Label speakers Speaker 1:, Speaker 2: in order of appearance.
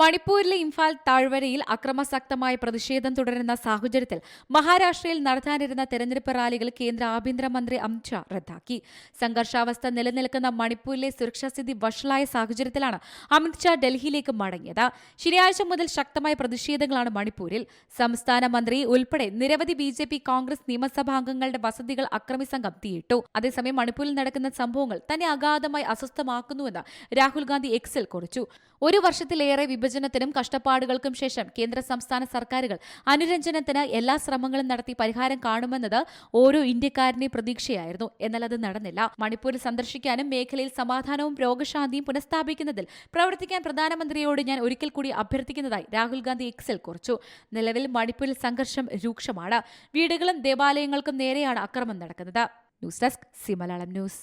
Speaker 1: മണിപ്പൂരിലെ ഇംഫാൽ താഴ്വരയിൽ അക്രമാസക്തമായ പ്രതിഷേധം തുടരുന്ന സാഹചര്യത്തിൽ മഹാരാഷ്ട്രയിൽ നടത്താനിരുന്ന തെരഞ്ഞെടുപ്പ് റാലികൾ കേന്ദ്ര ആഭ്യന്തരമന്ത്രി അമിത്ഷാ റദ്ദാക്കി. സംഘർഷാവസ്ഥ നിലനിൽക്കുന്ന മണിപ്പൂരിലെ സുരക്ഷാസ്ഥിതി വഷളായ സാഹചര്യത്തിലാണ് അമിത്ഷാ ഡൽഹിയിലേക്ക് മടങ്ങിയത്. ശനിയാഴ്ച മുതൽ ശക്തമായ പ്രതിഷേധങ്ങളാണ് മണിപ്പൂരിൽ. സംസ്ഥാന മന്ത്രി ഉൾപ്പെടെ നിരവധി ബി ജെ പി കോൺഗ്രസ് നിയമസഭാംഗങ്ങളുടെ വസതികൾ അക്രമി സംഘം തീയിട്ടു. അതേസമയം മണിപ്പൂരിൽ നടക്കുന്ന സംഭവങ്ങൾ തന്നെ അഗാധമായി അസ്വസ്ഥമാക്കുന്നുവെന്ന് രാഹുൽ ഗാന്ധി എക്സിൽ കുറിച്ചു. ഒരു വർഷത്തിലേറെ വിഭജനത്തിനും കഷ്ടപ്പാടുകൾക്കും ശേഷം കേന്ദ്ര സംസ്ഥാന സർക്കാരുകൾ അനുരഞ്ജനത്തിന് എല്ലാ ശ്രമങ്ങളും നടത്തി പരിഹാരം കാണുമെന്നത് ഓരോ ഇന്ത്യക്കാരനെയും പ്രതീക്ഷയായിരുന്നു. എന്നാൽ അത് നടന്നില്ല. മണിപ്പൂരിൽ സന്ദർശിക്കാനും മേഖലയിൽ സമാധാനവും രോഗശാന്തിയും പുനഃസ്ഥാപിക്കുന്നതിൽ പ്രവർത്തിക്കാൻ പ്രധാനമന്ത്രിയോട് ഞാൻ ഒരിക്കൽ കൂടി അഭ്യർത്ഥിക്കുന്നതായി രാഹുൽ ഗാന്ധി എക്സിൽ കുറിച്ചു. നിലവിൽ മണിപ്പൂരിൽ സംഘർഷം രൂക്ഷമാണ്. വീടുകളും ദേവാലയങ്ങൾക്കും നേരെയാണ് അക്രമം നടക്കുന്നത്. News desk C Malayalam news.